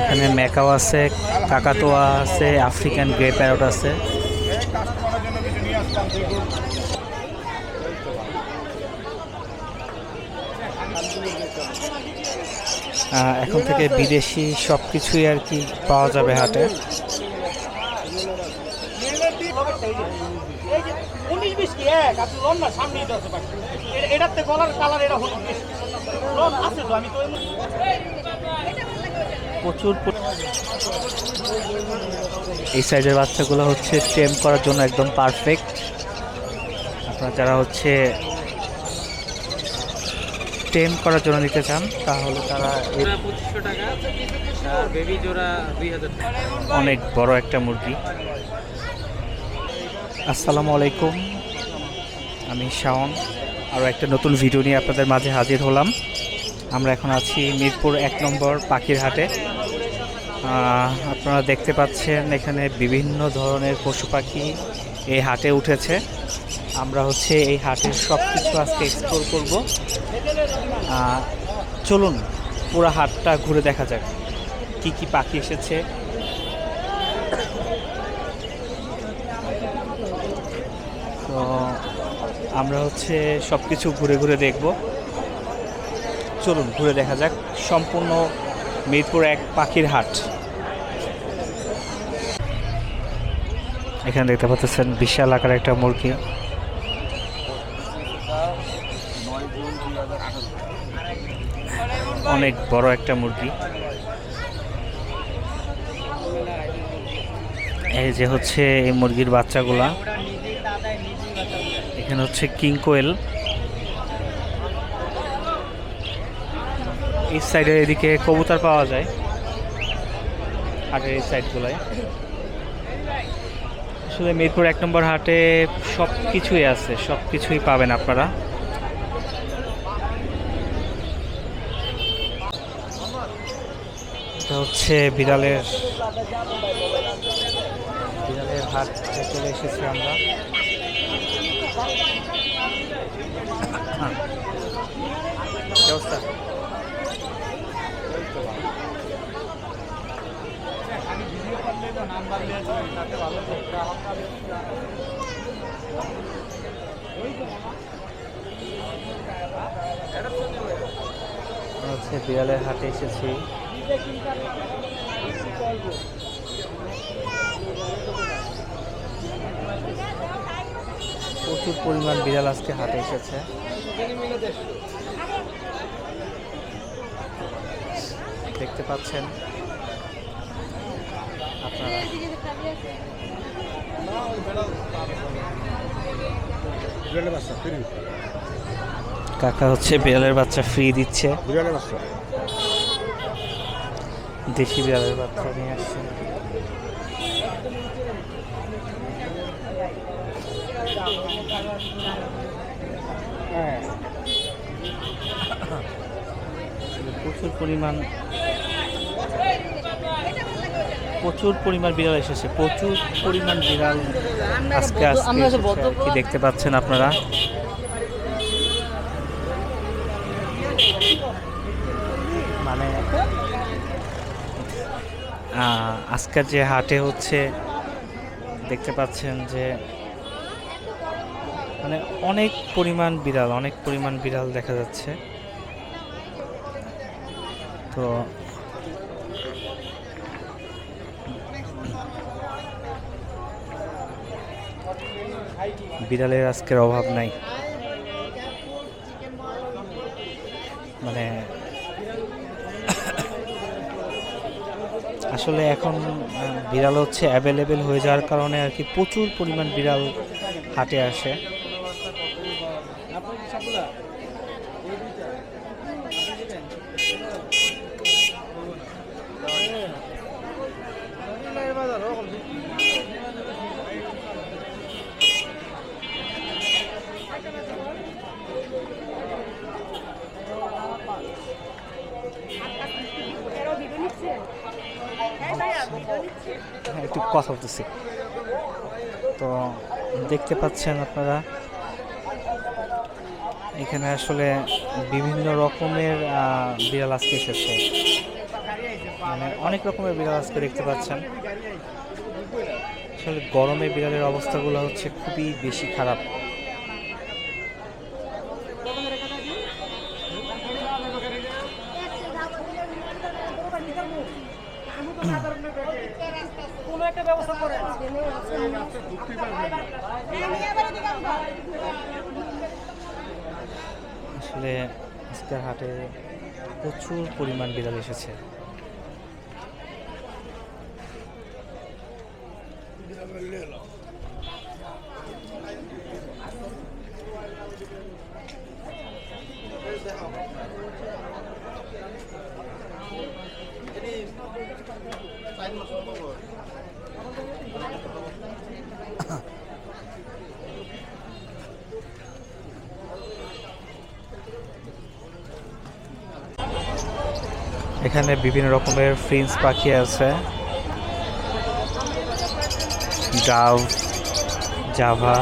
এখানে ম্যাকাও আছে, কাকাতোয়া আছে, আফ্রিকান গ্রে প্যারট আছে। এখন থেকে বিদেশি সব কিছুই আর কি পাওয়া যাবে হাটে। উনিশ বিশ কি? এক, আপনি লোন না, সামনেই তো আছে বাকি এ- এটার থেকে গলার কালার এটা হলুদ আছে তো, আমি তো প্রচুর এই সাইজের বাচ্চাগুলো হচ্ছে টেম করার জন্য একদম পারফেক্ট। আপনারা যারা হচ্ছে টেম করার জন্য নিতে চান তাহলে তারা পঁচিশশো টাকা আর বেবি জোড়া দুই হাজার অনেক বড় একটা মুরগি। আসসালামু আলাইকুম আমি শাওন। আরও একটা নতুন ভিডিও নিয়ে আপনাদের মাঝে হাজির হলাম। আমরা এখন আছি মিরপুর এক নম্বর পাখির হাটে আপনারা দেখতে পাচ্ছেন এখানে বিভিন্ন ধরনের পশু পাখি এই হাটে উঠেছে। আমরা হচ্ছে এই হাটের সব কিছু আজকে এক্সপ্লোর করব। চলুন, পুরো হাটটা ঘুরে দেখা যাক। কি কি পাখি এসেছে? তো আমরা হচ্ছে সব কিছু ঘুরে ঘুরে দেখব। চলুন, ঘুরে দেখা যাক। সম্পূর্ণ মিরপুর এক পাখির হাট। এখানে দেখতে পাচ্ছেন বিশাল আকার একটা মুরগি। অনেক বড় একটা মুরগি। এই যে হচ্ছে এই মুরগির বাচ্চাগুলা। এখানে হচ্ছে কিং কোয়েল। এই সাইডের এদিকে কবুতর পাওয়া যায়, হাটের এই সাইডগুলোয় আসলে মিরপুর এক নম্বর হাটে সব কিছুই আছে সব কিছুই পাবেন আপনারা। হচ্ছে বিড়ালের বিড়ালের হাট চলে এসেছি আমরা। আমরা হচ্ছে বিড়ালের হাটে এসেছি। প্রচুর পরিমাণ বিড়াল আজকে হাটে এসেছে। দেখতে পাচ্ছেন। কাকা হচ্ছে বিড়ালের বাচ্চা ফ্রি দিচ্ছে। দেশি বিড়ালের বাচ্চা নিয়ে আসছে। প্রচুর পরিমাণ প্রচুর পরিমাণ বিড়াল এসেছে প্রচুর পরিমাণ বিড়াল আজকে আজকে কি দেখতে পাচ্ছেন আপনারা? মানে আজকের যে হাটে হচ্ছে দেখতে পাচ্ছেন যে মানে অনেক পরিমাণ বিড়াল অনেক পরিমাণ বিড়াল দেখা যাচ্ছে। তো বিড়ালের আজকের অভাব নাই। মানে আসলে এখন বিড়াল হচ্ছে অ্যাভেলেবেল হয়ে যাওয়ার কারণে আর কি প্রচুর পরিমাণ বিড়াল হাটে আসে হ্যাঁ, একটু কথা বলতেছি। তো দেখতে পাচ্ছেন আপনারা, এখানে আসলে বিভিন্ন রকমের বিড়াল আজকে এসেছে। মানে অনেক রকমের বিড়াল আজকে দেখতে পাচ্ছেন। আসলে গরমে বিড়ালের অবস্থাগুলো হচ্ছে খুবই বেশি খারাপ কোনো একটা ব্যবস্থা করে আসলে আজকের হাটে প্রচুর পরিমাণ বিড়াল এসেছে। এখানে বিভিন্ন রকমের ফ্রিন্স পাখি আছে। ডাভ জাভা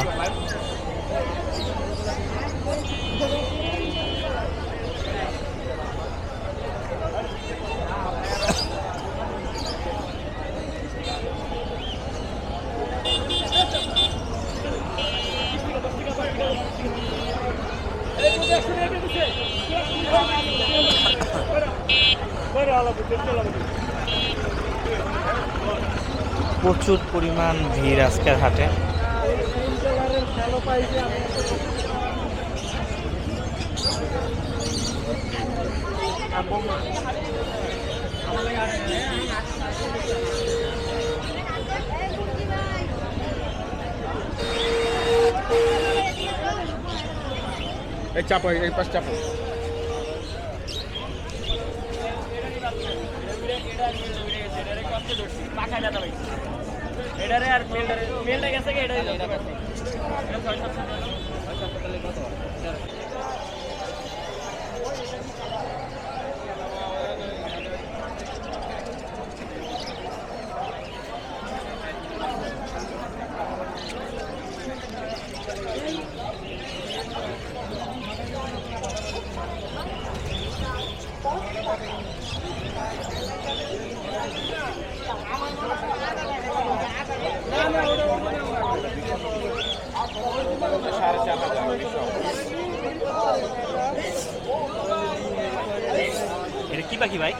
প্রচুর পরিমাণ ভিড় আজকের হাটে। এই চাপো এই পাশ চাপো। এটারে আর মেলটারে মেলটা গেছে কি? এটা কি পাখি ভাই?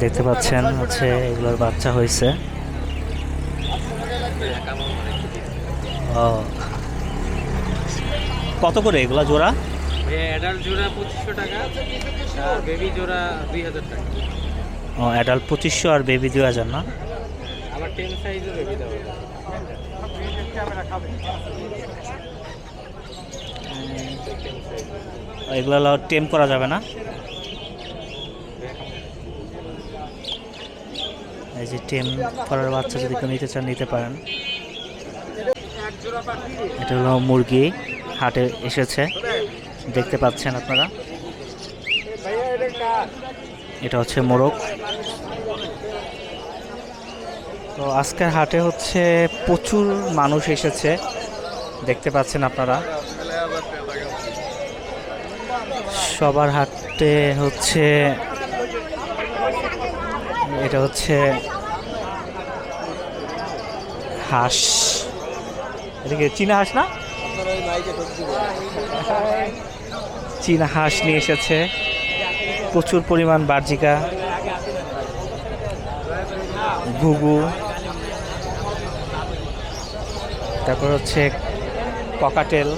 দেখতে পাচ্ছেন হচ্ছে এগুলোর বাচ্চা হয়েছে। ও। কত করে এগুলা জোড়া? অ্যাডাল্ট জোড়া পঁচিশশো টাকা আর বেবি জোড়া দুই হাজার টাকা। ও অ্যাডাল্ট পঁচিশশো আর বেবি দুই হাজার, না? এগুলো টেম করা যাবে, না? এই যে টেম করার বাচ্চা যদি কেউ নিতে চান, নিতে পারেন। এটা হলো মুরগি, হাটে এসেছে। দেখতে পাচ্ছেন আপনারা। এটা হচ্ছে মোরগ। তো আজকের হাটে হচ্ছে প্রচুর মানুষ এসেছে। দেখতে পাচ্ছেন আপনারা। সবার হাটে হচ্ছে এটা হচ্ছে হাঁস। এটা কি চীনা হাঁস না? চীনা হাঁস নিয়ে এসেছে। প্রচুর পরিমাণ বার্জিকা, ঘুঘু। তারপর হচ্ছে ককাটেল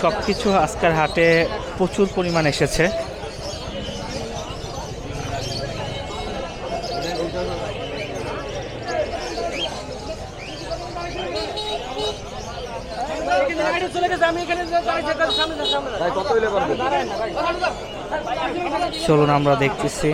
সব কিছু আজকের হাটে প্রচুর পরিমাণ এসেছে। চলুন আমরা দেখতেছি।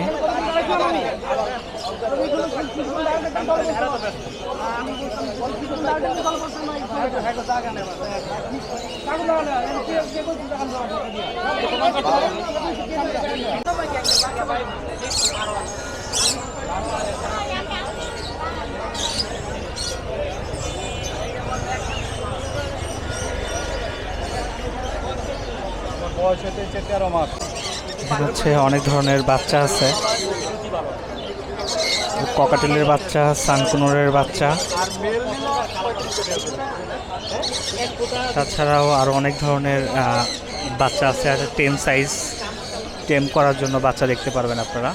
হচ্ছে অনেক ধরনের বাচ্চা আছে। ককাটেলের বাচ্চা, সানকুনোরের বাচ্চা। তাছাড়াও আরও অনেক ধরনের বাচ্চা আছে, আর টেম সাইজ, টেম করার জন্য বাচ্চা দেখতে পারবেন আপনারা।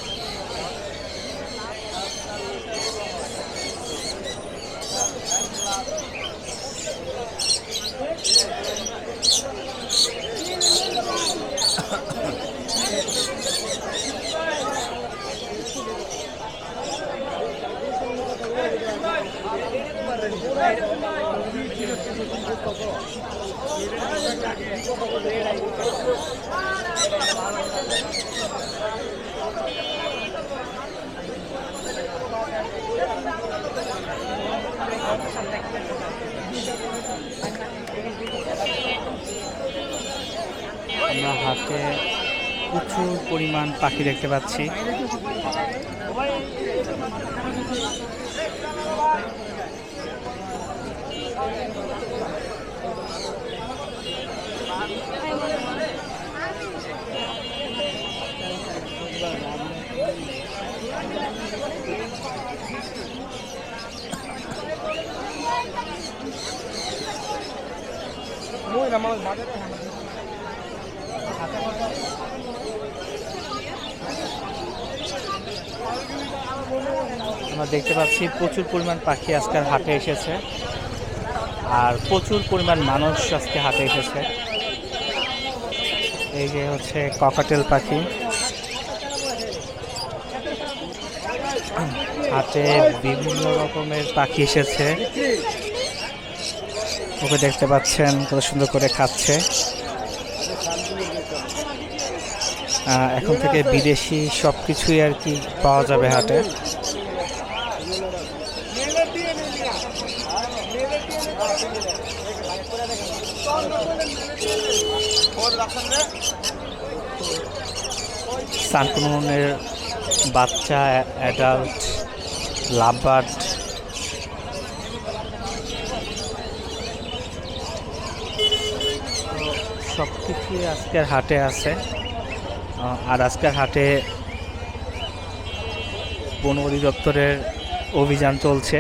আমরা হাতে প্রচুর পরিমাণ পাখি দেখতে পাচ্ছি। আমরা দেখতে পাচ্ছি প্রচুর পরিমাণ পাখি আজকের হাটে এসেছে। আর প্রচুর পরিমাণ মানুষ আজকে হাটে এসেছে। এই যে হচ্ছে ককাটেল পাখি। হাতে বিভিন্ন রকমের পাখি এসেছে। ওকে দেখতে পাচ্ছেন কত সুন্দর করে খাচ্ছে। এখন থেকে বিদেশি সব কিছুই আর কি পাওয়া যাবে হাটে। সানকুনের বাচ্চা অ্যাডাল্ট লাভবার্ড সব কিছুই আজকের হাটে আছে। আর আজকের হাটে বন অধিদপ্তরের অভিযান চলছে।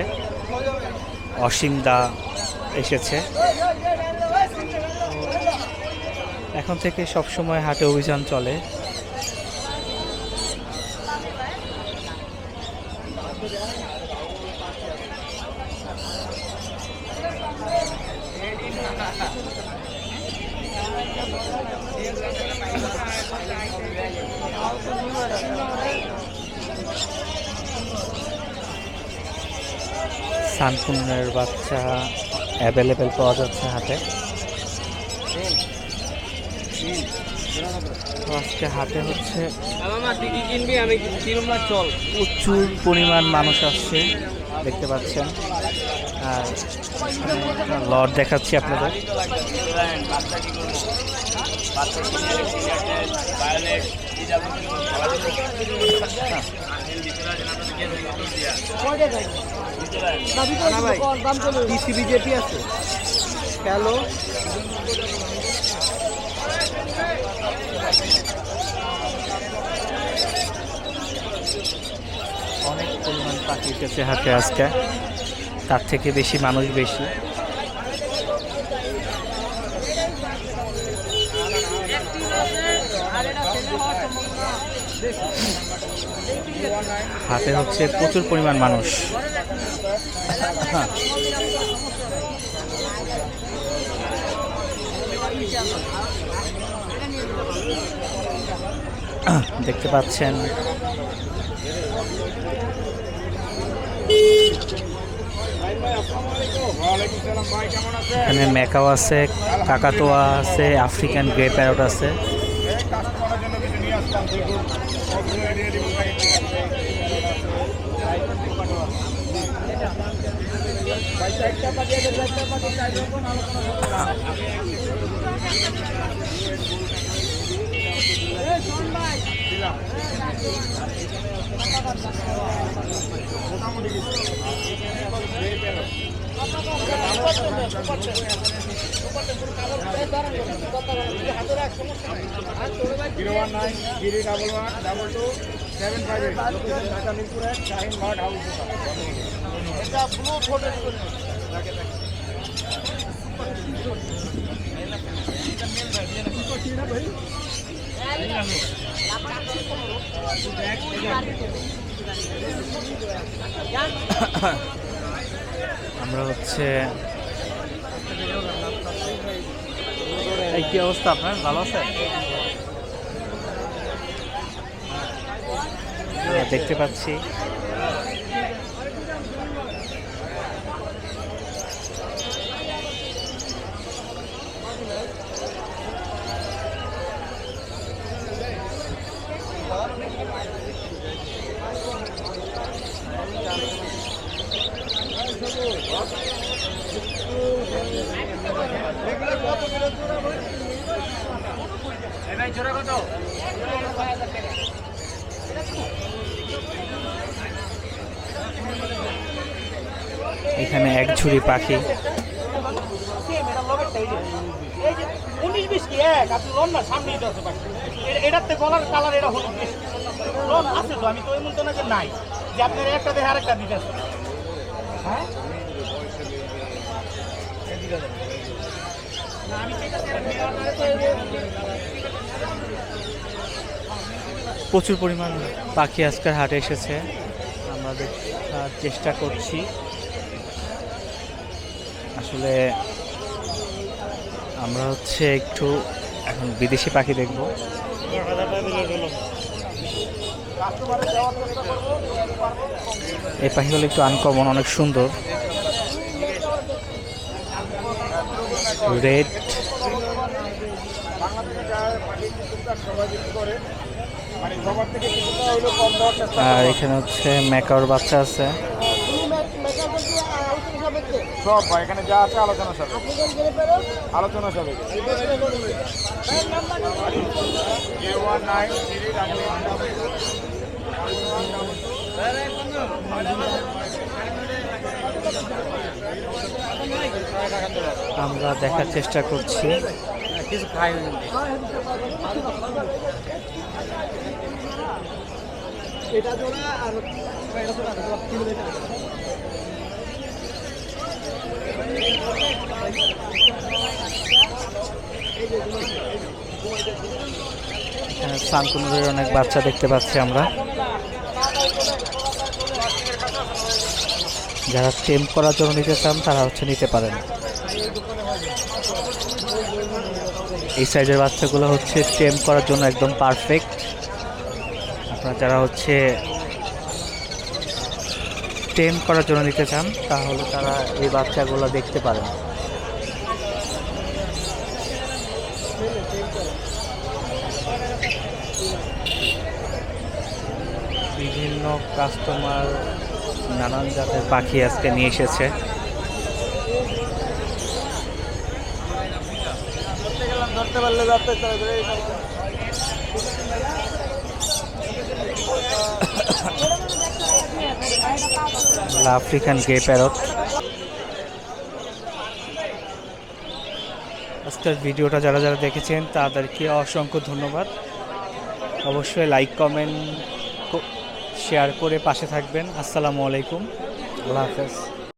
অসীম দা এসেছে। এখন থেকে সব সময় হাটে অভিযান চলে। সানকুনের বাচ্চা অ্যাভেলেবেল পাওয়া যাচ্ছে হাটে তো আজকে হাটে হচ্ছে প্রচুর পরিমাণ মানুষ আসছে, দেখতে পাচ্ছেন। আর লট দেখাচ্ছি আপনাদের। পিসি বিজেপি আছে হ্যালো অনেক পরিমাণ পাখি এসেছে হাটে আজকে। তার থেকে বেশি মানুষ বেশি। হাটে হচ্ছে প্রচুর পরিমাণ মানুষ। দেখতে পাচ্ছেন। এখানে ম্যাকাও আছে, কাকাতোয়া আছে, আফ্রিকান গ্রে প্যারট আছে। Zero one double two seven five eight. Dhaka Mirpur Shahin Ghat house. এটা ব্লু ফোটের আমরা হচ্ছে কি অবস্থা আপনার? ভালো আছে দেখতে পাচ্ছি এখানে এক ঝুড়ি পাখি। উনিশ বিশ কি না কালার এটা তো আমি তো এমন তো না যে নাই যে আপনার একটা দেখে আরেকটা দিতে হ্যাঁ না, আমি চাইতাছি আর মেয়ে আপনারে তো এই- প্রচুর পরিমাণ পাখি আজকের হাটে এসেছে। আমরা দেখার চেষ্টা করছি। আসলে আমরা হচ্ছে একটু এখন বিদেশি পাখি দেখব। এই পাখিগুলো একটু আনকমন অনেক সুন্দর। রেড বাংলাদেশে যা পাখি টুকটাক সবাই বিক্রি করে মানে সবার থেকে কিছুটা হইলেও কম দেওয়ার চেষ্টা আর এখানে হচ্ছে ম্যাকাওর বাচ্চা আছে। সব ভাই এখানে যা আছে আলোচনা সবে আলোচনা সবে জিরো ওয়ান নাইন থ্রি কিছু খাই এখানে সানকুনুরের অনেক বাচ্চা দেখতে পাচ্ছি আমরা। যারা টেম করার জন্য নিতে চান তারা হচ্ছে নিতে পারেন। এই সাইজের বাচ্চাগুলো হচ্ছে টেম করার জন্য একদম পারফেক্ট। আপনারা যারা হচ্ছে টেম করার জন্য নিতে চান, তাহলে তারা এই বাচ্চাগুলো দেখতে পারেন। বিভিন্ন কাস্টমার নানান জাতের পাখি আজকে নিয়ে এসেছে। ধরতে পারলে যাতে আফ্রিকান গে প্যারট। আজকের ভিডিওটা যারা যারা দেখেছেন তাদেরকে অসংখ্য ধন্যবাদ। অবশ্যই লাইক কমেন্ট শেয়ার করে পাশে থাকবেন। আসসালামু আলাইকুম। আল্লাহ হাফেজ।